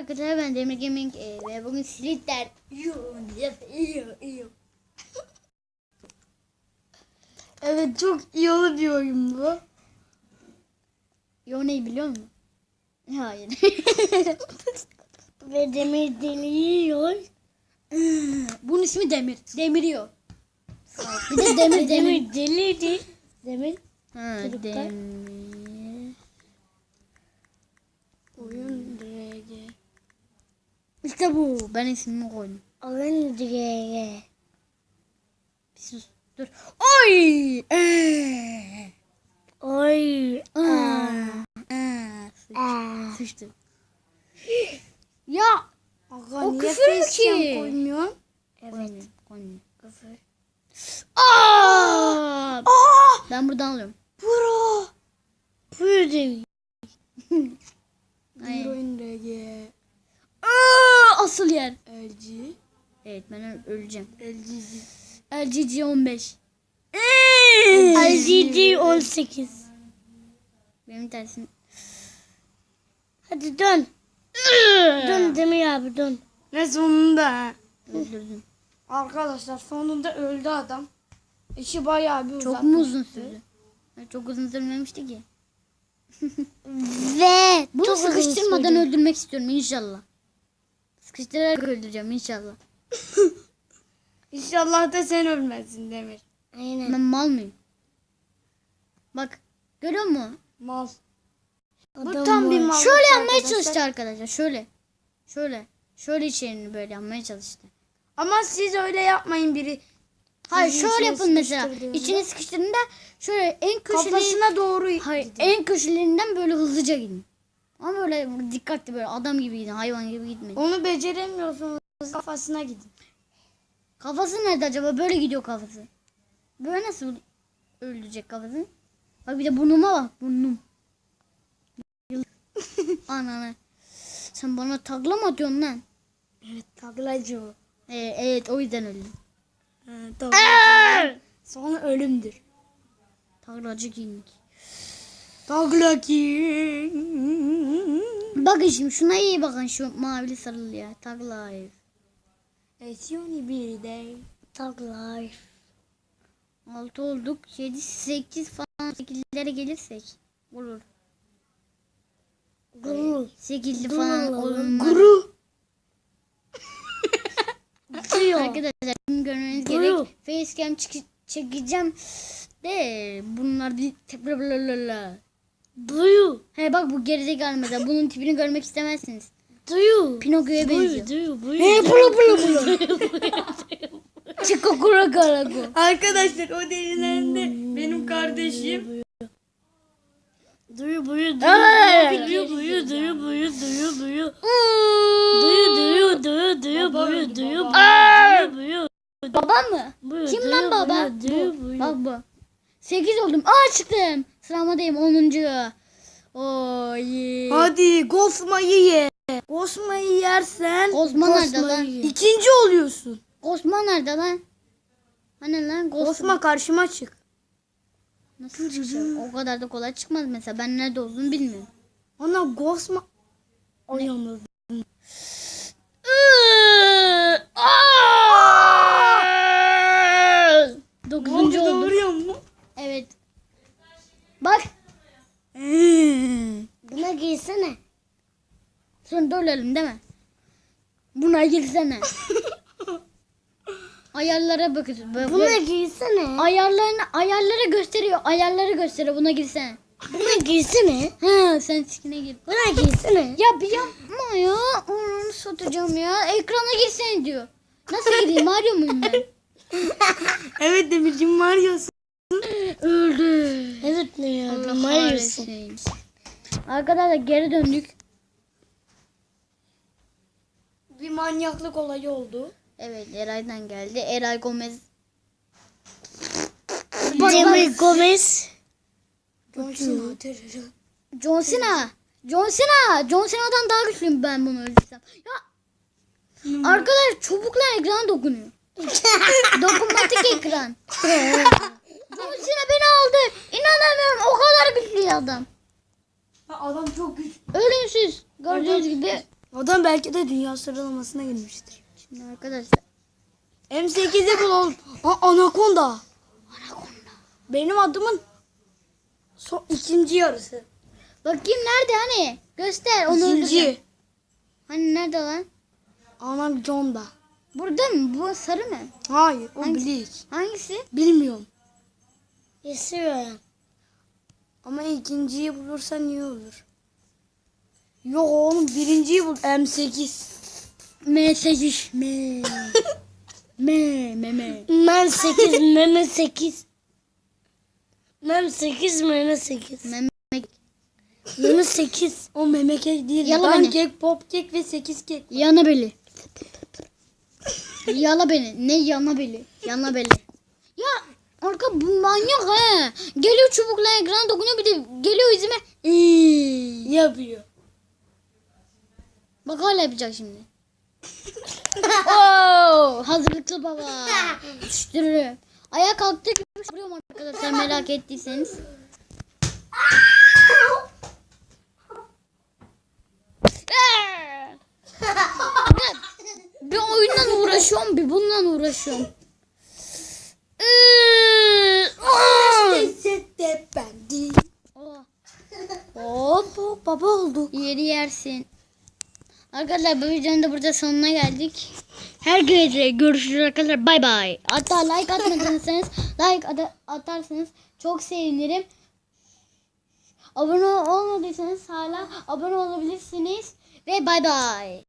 Arkadaşlar ben Demir Gaming e, ve bugün Slither Evet çok iyi olur bir oyun bu. Yo neyi biliyor musun? Hayır. Ve demir deliyor. Bunun ismi Demir. Demiriyor. Bir de Demir Demir. Demir deliydi. Demir Ha. Demir. oyun. İşte bu. Ben ismimi koydum. Oyun direge. Bir sus. Dur. Oy! Ee. Oy. Sıç- Aa. Sıçtı. Ya. Aga O küfür ki? koymuyorsun? Koymuyorum, koymuyorum. Küfür. Aa! Aa! Ben buradan alıyorum. Pro. Pro değil. Aa, asıl yer. LG. Evet ben öleceğim. LG. LGG 15. LG 18. Benim tersim. Hadi dön. Dön Demir abi dön. Ne sonunda? Öldürdüm. Arkadaşlar sonunda öldü adam. İşi bayağı bir Çok uzatmıştı. mu uzun sürdü? Çok uzun sürmemişti ki. Ve Bunu sıkıştırmadan öldürmek istiyorum inşallah. Sıkıştırarak öldüreceğim inşallah. İnşallah da sen ölmezsin Demir. Aynen. Ben mal mıyım? Bak görüyor musun? Mal. Bu tam bir mal. Şöyle yapmaya çalıştı arkadaşlar. Şöyle. Şöyle. Şöyle içerini böyle yapmaya çalıştı. Ama siz öyle yapmayın biri. Hayır Sizin şöyle yapın mesela. İçine sıkıştırdığında şöyle en köşeli Kafasına doğru Hayır gidin. en köşelerinden böyle hızlıca gidin. Ama böyle dikkatli böyle adam gibi gidin hayvan gibi gitmeyin. Onu beceremiyorsunuz. Kafasına gidin. Kafası nerede acaba? Böyle gidiyor kafası. Böyle nasıl öldürecek kafasını? Bak bir de burnuma bak burnum. Ananı. Sen bana takla mı atıyorsun lan? Evet taklacı o. Ee, evet o yüzden öldüm. taklacı. Sonra ölümdür. Taklacı giyindik. Takla ki. Bakın şimdi şuna iyi bakın şu mavili sarılı ya. Takla herif. Esioni bir de. Takla. 6 olduk. 7 8 falan 8'lere gelirsek olur. Guru. 8'li falan olmaz. Guru. Arkadaşlar şimdi görmeniz gerek. Facecam çekeceğim de bunlar değil. Tebrarlarla. Duyu. He bak bu gerizekalı mesela. Bunun tipini görmek istemezsiniz. Duyu. Pinokyo'ya benziyor. Duyu. Duyu. He bula bula bula. Çıkko kura karago. Arkadaşlar o derilerinde benim kardeşim. Duyu buyu duyu duyu buyu duyu buyu duyu buyu duyu duyu duyu duyu buyu duyu buyu buyu Baba mı? Kim duyu lan baba? buyu, duyu Bu. buyu. Bak bu. 8 oldum. Aa çıktım. Sıramadayım 10. Oy. Hadi gosmayı ye. Gosmayı yersen Osman nerede gosmayı lan? ye. İkinci oluyorsun. Osman nerede lan? Hani lan Osman? Osman karşıma çık. Nasıl çıkacak? O kadar da kolay çıkmaz mesela. Ben nerede olduğunu bilmiyorum. Ana gosma Oyamaz. Dokuzuncu oldum. Doğruyor mu? Evet. Bak. Buna giysene. Dönelim değil mi? Buna girsene. Ayarlara. Böyle, Buna giysene. Ayarlarını ayarları gösteriyor. Ayarları gösteriyor. Buna girsene. Buna giysene. Ha sen sikine gir. Buna giysene. Ya bir yapma ya. Onu satacağım ya. Ekrana girsene diyor. Nasıl gireyim? Mario muyum ben? Evet Demircim Mario'sun. Öldü. Evet ne ya? Mario'sun. Arkadaşlar geri döndük. Bir manyaklık olayı oldu. Evet Eray'dan geldi. Eray Gomez. Demir Gomez. John John Cena. John Cena. John Cena'dan daha güçlüyüm ben bunu öldürsem. Ya arkadaş çubukla ekrana dokunuyor. Dokunmatik ekran. John Cena beni aldı. İnanamıyorum o kadar güçlü adam. Adam çok güçlü. Ölümsüz. Gördüğünüz gibi Adam belki de dünya sıralamasına girmiştir. Şimdi arkadaşlar. M8'i bulalım. Aa, Anaconda. Anaconda. Benim adımın son ikinci yarısı. Bakayım nerede hani? Göster onu öldüreceğim. İkinci. Hani nerede lan? Anaconda. Burada mı? Bu sarı mı? Hayır o Hangisi? Bleach. Hangisi? Bilmiyorum. Esiyor. Ama ikinciyi bulursan iyi olur. Yok oğlum birinciyi bul. M8. M8. M. M. M. M. Mem 8, meme 8. Mem 8, meme 8. Memek. Meme 8. O meme kek değil. Yala ben beni. kek, pop kek ve 8 kek. Yana beli. Yala beni. Ne yana beli? Yana beli. Ya arka bu manyak he. Geliyor çubukla ekran dokunuyor bir de geliyor yüzüme. Iıı. Yapıyor. Bak hala yapacak şimdi. Oo, hazırlıklı baba. Düştürü. Ayağa kalktı gibi vuruyorum arkadaşlar merak ettiyseniz. bir oyundan uğraşıyorum bir bununla uğraşıyorum. Arkadaşlar bu videonun da burada sonuna geldik. Her gece görüşürüz arkadaşlar. Bay bay. Hatta like atmadıysanız like at- atarsanız çok sevinirim. Abone olmadıysanız hala abone olabilirsiniz. Ve bay bay.